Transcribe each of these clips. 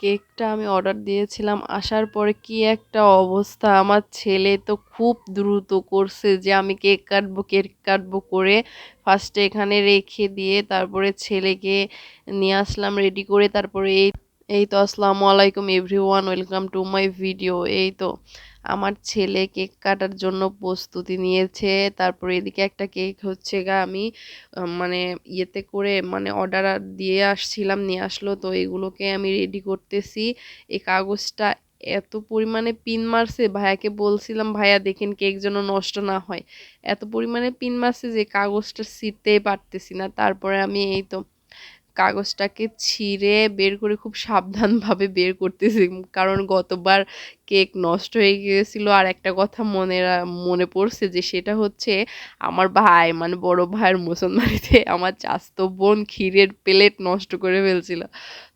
কেকটা আমি অর্ডার দিয়েছিলাম, আসার পরে কি একটা অবস্থা। আমার ছেলে তো খুব দ্রুত করছে যে আমি কেক কাটবো কেক কাটবো করে ফার্স্টে এখানে রেখে দিয়ে তারপরে ছেলেকে নিয়ে আসলাম রেডি করে। তারপরে এই এই তো আসসালামু আলাইকুম everyone welcome to my video এই তো আমার ছেলে কেক কাটার জন্য প্রস্তুতি নিয়েছে। তারপরে এদিকে একটা কেক হচ্ছে গা, আমি মানে ইয়েতে করে মানে অর্ডার দিয়ে আসছিলাম, নিয়ে আসলো। তো এগুলোকে আমি রেডি করতেছি। এই কাগজটা এত পরিমাণে পিন মারছে, ভাইয়াকে বলছিলাম, ভাইয়া, দেখেন কেক যেন নষ্ট না হয়। এত পরিমাণে পিন মারছে যে কাগজটা ছিঁড়তেই পারতেছি না। তারপরে আমি এই তো কাগজটাকে ছিঁড়ে বের করে খুব সাবধানভাবে বের করতেছি। কারণ গতবার কেক নষ্ট হয়ে গিয়েছিল আর একটা কথা মনে মনে পড়ছে যে সেটা হচ্ছে আমার ভাই মানে বড় ভাইয়ের মুসলমানিতে আমার চাস্ত বোন ক্ষীরের প্লেট নষ্ট করে ফেলছিল।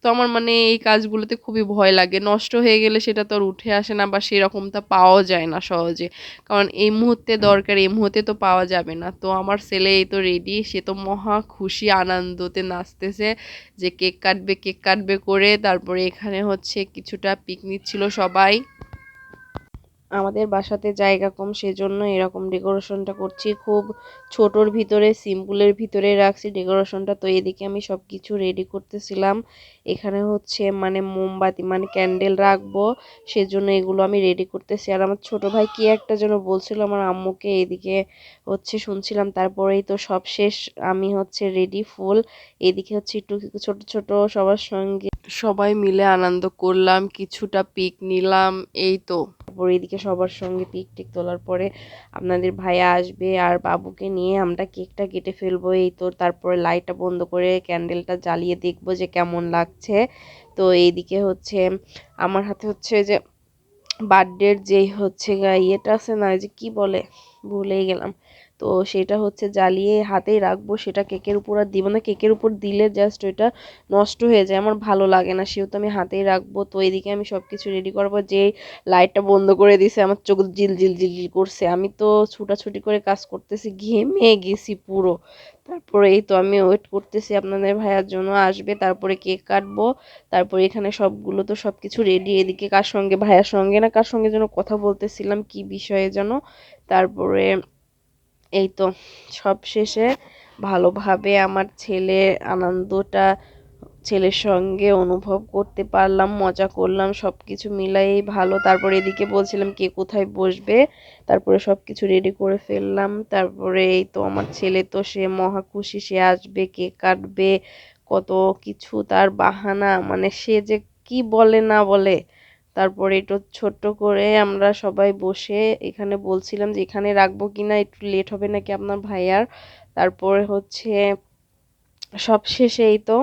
তো আমার মানে এই কাজগুলোতে খুবই ভয় লাগে। নষ্ট হয়ে গেলে সেটা তো আর উঠে আসে না বা সেরকমটা পাওয়া যায় না সহজে। কারণ এই মুহূর্তে দরকার এই মুহূর্তে তো পাওয়া যাবে না। তো আমার ছেলে এই তো রেডি সে তো মহা খুশি আনন্দতে নাচতেছে যে কেক কাটবে কেক কাটবে করে তারপরে এখানে হচ্ছে কিছুটা পিকনিক ছিল সবাই। আমাদের বাসাতে জায়গা কম, সেজন্য এরকম ডেকোরেশনটা করছি। খুব ছোটোর ভিতরে সিম্পলের ভিতরে রাখছি। ডেকোরেশনটা তো এদিকে আমি সব কিছু রেডি করতেছিলাম। এখানে হচ্ছে মানে মোমবাতি মানে ক্যান্ডেল রাখব, সেজন্য এগুলো আমি রেডি করতেছি। আর আমার ছোট ভাই কি একটা যেন বলছিল, আমার আম্মুকে এদিকে হচ্ছে শুনছিলাম। তারপরেই তো সব শেষ, আমি হচ্ছে রেডি ফুল এদিকে হচ্ছে একটু ছোট ছোট সবার সঙ্গে সবাই মিলে আনন্দ করলাম, কিছুটা পিক নিলাম, এই তো। তারপর এদিকে সবার সঙ্গে পিক টিক তোলার পরে আপনাদের ভাইয়া আসবে আর বাবুকে নিয়ে আমরা কেকটা কেটে ফেলব। এই তো তারপরে লাইটটা বন্ধ করে ক্যান্ডেলটা জ্বালিয়ে দেখব যে কেমন লাগছে। তো এইদিকে হচ্ছে, আমার হাতে হচ্ছে যে বার্থডের যেই হচ্ছে ইয়েটা আছে না যে কি বলে? ভুলেই গেলাম। তো সেটা হচ্ছে জ্বালিয়ে হাতেই রাখব, সেটা কেকের উপর আর দিব না। কেকের উপর দিলে জাস্ট ওইটা নষ্ট হয়ে যায়, আমার ভালো লাগে না। সেহেতু আমি হাতেই রাখব। তো এদিকে আমি সব কিছু রেডি করব। যে লাইটটা বন্ধ করে দিছে, আমার চোখ জিল জিল জিল জিল করছে। আমি তো ছুটাছুটি করে কাজ করতেছি, ঘেমে গেছি পুরো। তারপরে এই তো আমি ওয়েট করতেছি, আপনাদের ভাইয়ার জন্য আসবে। তারপরে কেক কাটবো। তারপরে এখানে সবগুলো তো সব কিছু রেডি এদিকে কার সঙ্গে, ভাইয়ার সঙ্গে না, কার সঙ্গে যেন কথা বলতেছিলাম, কি বিষয়ে যেন। তারপরে এই তো সব শেষে ভালোভাবে আমার ছেলে আনন্দটা ছেলের সঙ্গে অনুভব করতে পারলাম, মজা করলাম সব কিছু মিলাই ভালো। তারপরে এদিকে বলছিলাম কে কোথায় বসবে, তারপরে সব কিছু রেডি করে ফেললাম। তারপরে এই তো আমার ছেলে তো সে মহা খুশি, সে আসবে কে কাটবে, কত কিছু তার বাহানা মানে সে যে কি বলে না বলে তারপরে একটু ছোট্ট করে আমরা সবাই বসে এখানে বলছিলাম যে, এখানে রাখব কি না? একটু লেট হবে নাকি আপনার ভাইয়ার? তারপরে হচ্ছে, সব শেষেই তো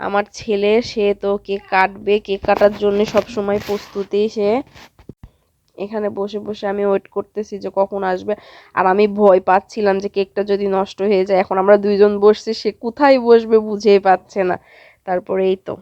আমার ছেলে, সে তো কেক কাটবে কেক কাটার জন্য সব সময় প্রস্তুতি, সে এখানে বসে বসে আমি ওয়েট করতেছি যে কখন আসবে। আর আমি ভয় পাচ্ছিলাম যে কেকটা যদি নষ্ট হয়ে যায়, এখন আমরা দুইজন বসছি, সে কোথায় বসবে বুঝেই পাচ্ছে না। তারপরে এই তো।